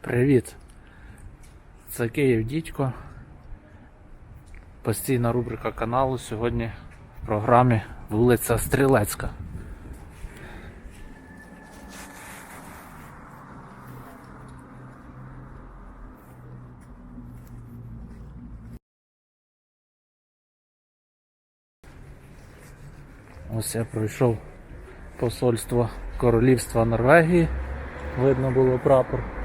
Привіт! Це Київ Дідько. Постійна рубрика каналу. Сьогодні в програмі вулиця Стрілецька. Ось я пройшов посольство Королівства Норвегії. Видно було прапор.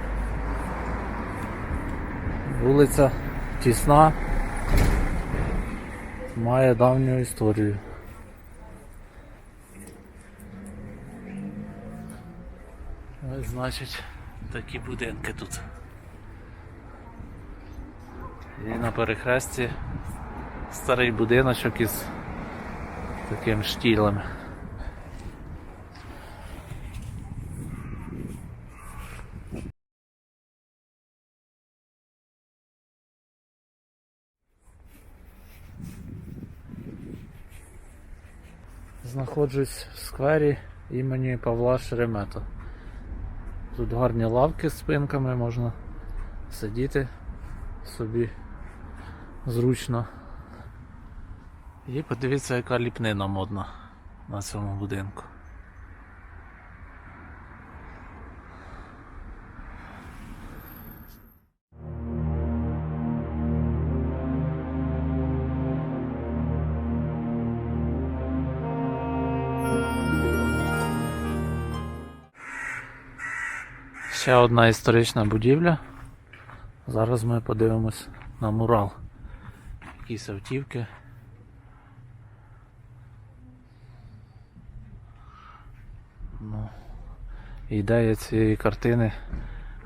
Вулиця тісна, має давню історію. Ось, значить, такі будинки тут. І на перехресті старий будиночок із таким штілем. Знаходжусь в сквері імені Павла Шеремета. Тут гарні лавки з спинками, можна сидіти собі зручно. І подивіться, яка ліпнина модна на цьому будинку. Ще одна історична будівля. Зараз ми подивимось на мурал. Якісь автівки. Ну, ідея цієї картини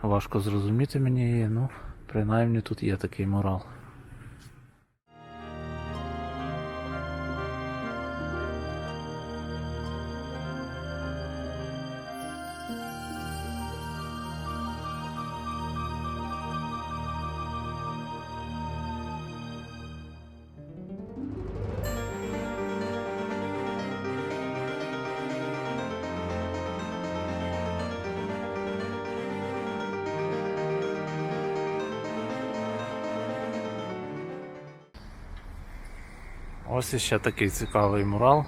важко зрозуміти мені її, ну, принаймні тут є такий мурал. Ось іще такий цікавий мурал.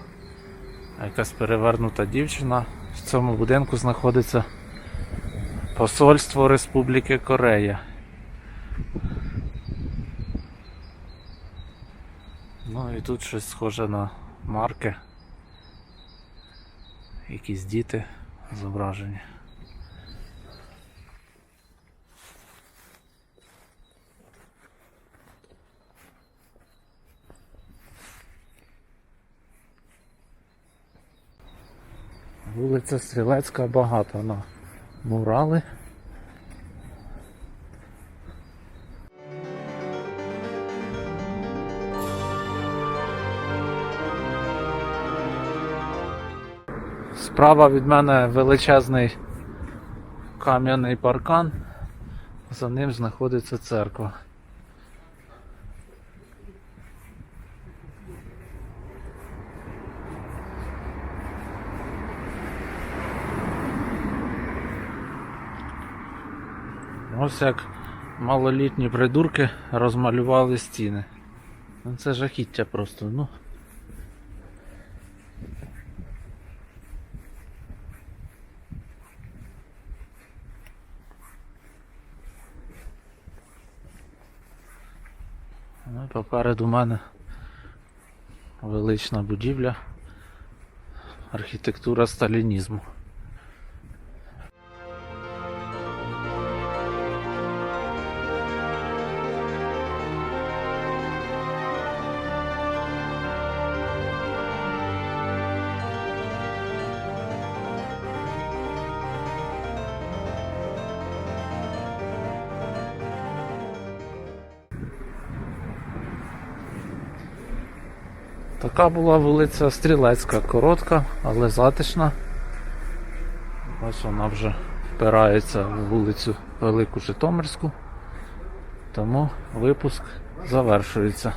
Якась перевернута дівчина. В цьому будинку знаходиться Посольство Республіки Корея. Ну і тут щось схоже на марки. Якісь діти зображені. Вулиця Стрілецька багато на мурали. Справа від мене величезний кам'яний паркан, за ним знаходиться церква. Ось як малолітні придурки розмалювали стіни. Ну, Це жахіття просто, ну. Ну, і попереду мене велична будівля. Архітектура сталінізму. Така була вулиця Стрілецька, коротка, але затишна. Ось вона вже впирається в вулицю Велику Житомирську. Тому випуск завершується.